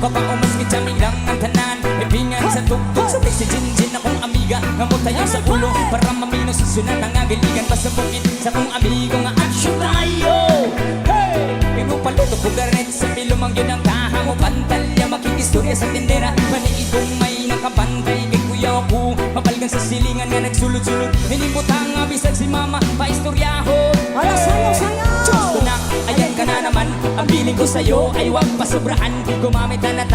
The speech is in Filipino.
kabaong mas mitsaminang ang tanan. May pingan sa tuktok sa si Jinjin akong amiga. Ngamot tayo sa ulo para mamino susunan ang agiligan. Basta bukit sa kong amigo nga action tayo. Hey! Imo palito ko garet sa pilom ang yun ang tahango Pantalya makikistorya sa tindera. Maniigong may nakabantay kay kuya ako Mapalgan sa silingan nga nagsulod-sulod. Hinimutang abisag si mama. Piling ko sa'yo ay huwag pasobrahan. Gumamit na na